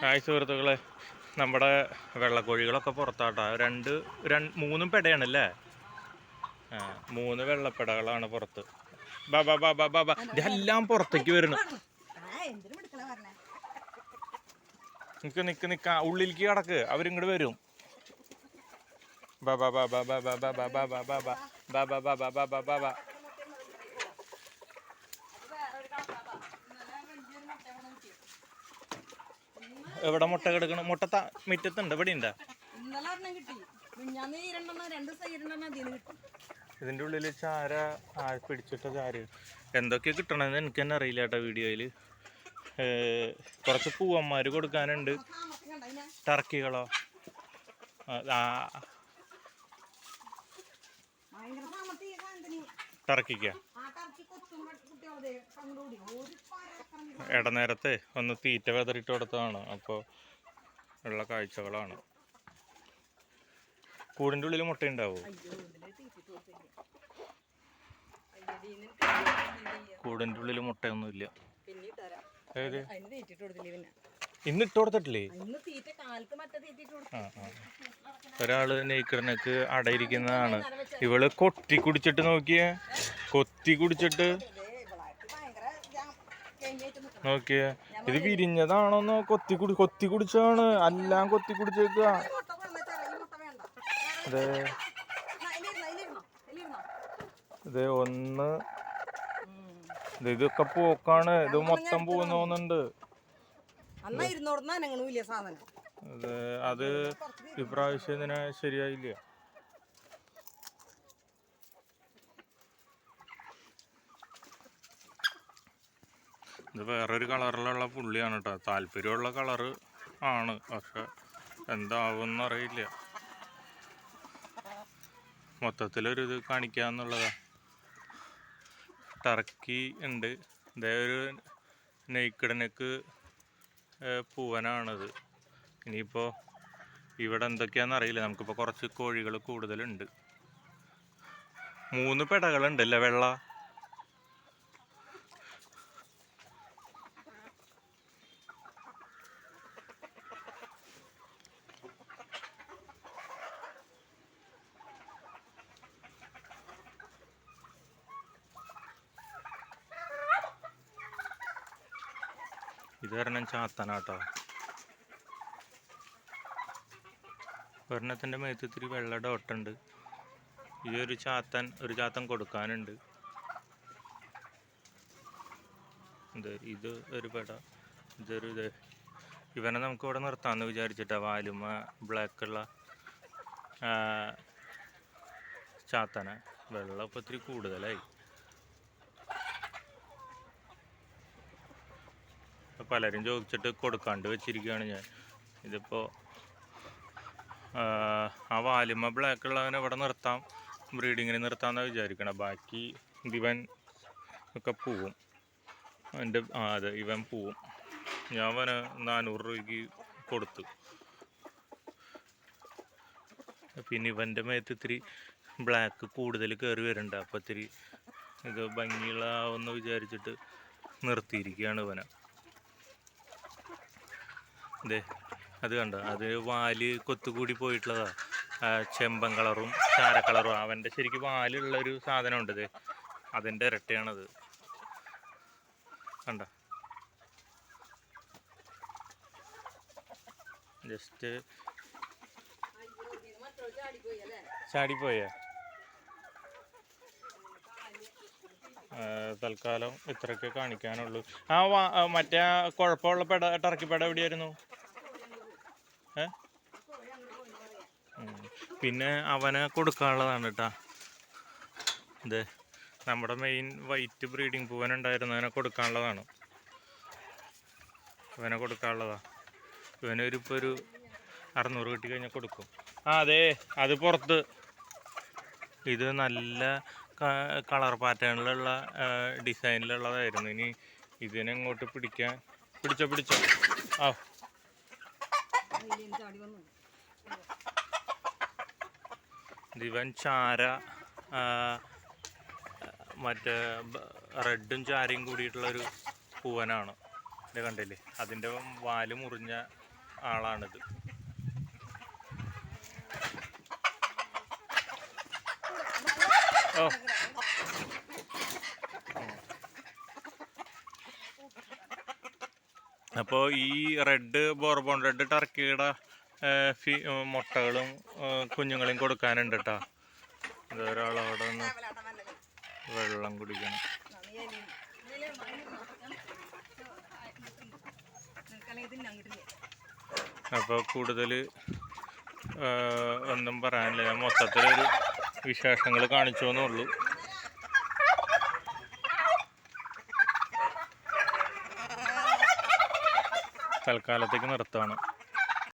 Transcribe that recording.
Hi സുഹൃത്തുക്കളെ നമ്മുടെ വെള്ളക്കോഴികളൊക്കെ പുറത്താട്ടാ രണ്ട് രണ്ട് മൂന്നും പെടയാണല്ലേ ആ മൂന്ന് വെള്ളപ്പെടകളാണ് പുറത്ത് ഇതെല്ലാം പുറത്തേക്ക് വരുന്നു നിക്ക് നിക്ക് നിക്ക ഉള്ളിലേക്ക് കടക്ക് അവരിങ്ങോട്ട് വരും ബാബാ ബാബാ ബാബാ ബാബാ ബാബാ ബാബാ ബാബാ ബാബാ ബാബാ ബാ എവിടെ മുട്ട കിടക്കണം മുട്ട മുറ്റത്തുണ്ട് ഇവിടെ ഉണ്ട് ഇതിന്റെ ഉള്ളിൽ ചാര പിടിച്ചിട്ട ചാര എന്തൊക്കെ കിട്ടണമെന്ന് എനിക്ക് തന്നെ അറിയില്ല കേട്ടോ വീഡിയോയിൽ കുറച്ച് പൂവന്മാര് കൊടുക്കാനുണ്ട്. ടർക്കികളോ? ടർക്കിക്ക. ഇടനേരത്തെ ഒന്ന് തീറ്റ വെതറിട്ട് കൊടുത്തതാണ്. അപ്പോൾ ഉള്ള കാഴ്ചകളാണ്. കൂടിന്റെ ഉള്ളിൽ മുട്ടയുണ്ടാവും? കൂടിന്റെ ഉള്ളിൽ മുട്ടയൊന്നുമില്ല. ഏത്? ഇന്ന് ഇട്ട് കൊടുത്തിട്ടില്ലേ? ഒരാൾ നെയ്ക്കറിനൊക്കെ അടയിരിക്കുന്നതാണ്. ഇവൾ കൊത്തി കുടിച്ചിട്ട് നോക്കിയേ. കൊത്തി കുടിച്ചിട്ട്. നോക്കിയ. ഇത് വിരിഞ്ഞതാണോന്നോ? കൊത്തി കുടി കൊത്തി കുടിച്ചാണ്. എല്ലാം കൊത്തി കുടിച്ചേക്ക ഇത് ഒന്ന് ഇതൊക്കെ പോക്കാണ്. ഇത് മൊത്തം പോകുന്നോന്നുണ്ട് സാധനം. അത് ഇപ്രാവശ്യം ഇതിനെ ശരിയായില്ല? ഇത് വേറൊരു കളറിലുള്ള പുള്ളിയാണ് കേട്ടോ. താല്പര്യമുള്ള കളറ് ആണ് പക്ഷെ എന്താവുമെന്ന് അറിയില്ല മൊത്തത്തിലൊരു ഇത് കാണിക്കാന്നുള്ളതാ. ടർക്കി ഉണ്ട്. ഇതേ ഒരു നെയ്ക്കിടനക്ക് പൂവനാണത്. ഇനിയിപ്പോൾ ഇവിടെ എന്തൊക്കെയാണെന്ന് അറിയില്ല. നമുക്കിപ്പോൾ കുറച്ച് കോഴികൾ കൂടുതലുണ്ട്. മൂന്ന് പെടകളുണ്ട് അല്ലേ വെള്ള? ഇത് ഒരെണ്ണം ചാത്തനാട്ടോ ഒരെണ്ണത്തിന്റെ മേത്ത് വെള്ള ഡോട്ടുണ്ട് ഈ ഒരു ചാത്തൻ ഒരു ചാത്തൻ കൊടുക്കാനുണ്ട്. ഇത് ഇത് ഒരു പെട. ഇതൊരു ഇത്. ഇവനെ നമുക്ക് ഇവിടെ നിർത്താമെന്ന് വിചാരിച്ചിട്ടാ വാലുമ ബ്ലാക്കുള്ള ചാത്തനെ. വെള്ളം ഇപ്പോൾ ഇത്തിരി കൂടുതലായി. പലരും ചോദിച്ചിട്ട് കൊടുക്കാണ്ട് വെച്ചിരിക്കുകയാണ് ഞാൻ. ഇതിപ്പോൾ ആ വാലിമ ബ്ലാക്ക് ഉള്ളവനെ ഇവിടെ നിർത്താം ബ്രീഡിങ്ങിന് നിർത്താമെന്നാണ് വിചാരിക്കണം. ബാക്കി ഇവൻ ഒക്കെ പോവും. എന്റെ ആ അതെ ഇവൻ പോവും. ഞാൻ അവന് നാനൂറ് രൂപയ്ക്ക് കൊടുത്തു. പിന്നെ ഇവന്റെ മേത്ത് ഇത്തിരി ബ്ലാക്ക് കൂടുതൽ കയറി വരുന്നുണ്ട് അപ്പോൾ ഇത്തിരി ഇത് ഭംഗിയുള്ളതാവുമെന്ന് വിചാരിച്ചിട്ട് നിർത്തിയിരിക്കുകയാണ് ഇവനെ. ദേ അത് കണ്ടോ? അത് വാൽ കൊത്തുകൂടി പോയിട്ടുള്ളതാ. ചെമ്പൻ കളറും ചാര കളറും. അവന്റെ ശരിക്കും വാലുള്ള ഒരു സാധനമുണ്ട് ഇത്. അതിന്റെ ഇരട്ടയാണത്. കണ്ട? ജസ്റ്റ് ചാടിപ്പോയി അല്ലേ ചാടിപ്പോയ തൽക്കാലം ഇത്രയൊക്കെ കാണിക്കാനുള്ളൂ. ആ മറ്റേ കുഴപ്പമുള്ള പെട ടർക്കിപ്പട എവിടെയായിരുന്നു? ഏ. പിന്നെ അവനെ കൊടുക്കാനുള്ളതാണ് കേട്ടാ ഇത് നമ്മുടെ മെയിൻ വൈറ്റ് ബ്രീഡിംഗ് പൂവൻ അവനെ കൊടുക്കാനുള്ളതാണ്. ഇവനെ കൊടുക്കാനുള്ളതാ. ഇവനൊരു ഇപ്പോൾ ഒരു അറുന്നൂറ് കിട്ടി കഴിഞ്ഞാൽ കൊടുക്കും. ആ അതെ അത് പുറത്ത്. ഇത് നല്ല കളർ പാറ്റേണിലുള്ള ഡിസൈനിലുള്ളതായിരുന്നു. ഇനി ഇതിനെ ഇങ്ങോട്ട് പിടിക്കാൻ? പിടിച്ചോ പിടിച്ചോ. ആ. ദിവൻ ചാര മറ്റേ റെഡും ചാരയും കൂടിയിട്ടുള്ളൊരു പൂവനാണ്. ഇത് കണ്ടില്ലേ? അതിന്റെ വാൽ മുറിഞ്ഞ ആളാണിത്. അപ്പോൾ ഈ റെഡ് ബോർബോൺ റെഡ് ടർക്കിയുടെ ഫി- മുട്ടകളും കുഞ്ഞുങ്ങളെയും കൊടുക്കാനുണ്ട് കേട്ടോ ഒരാളവിടെ നിന്ന് വെള്ളം കുടിക്കണം. അപ്പോൾ കൂടുതൽ ഒന്നും പറയാനില്ല. ഞാൻ മൊത്തത്തിലൊരു വിശേഷങ്ങൾ കാണിച്ചു എന്നുള്ളൂ തൽക്കാലത്തേക്ക് നിർത്താണ്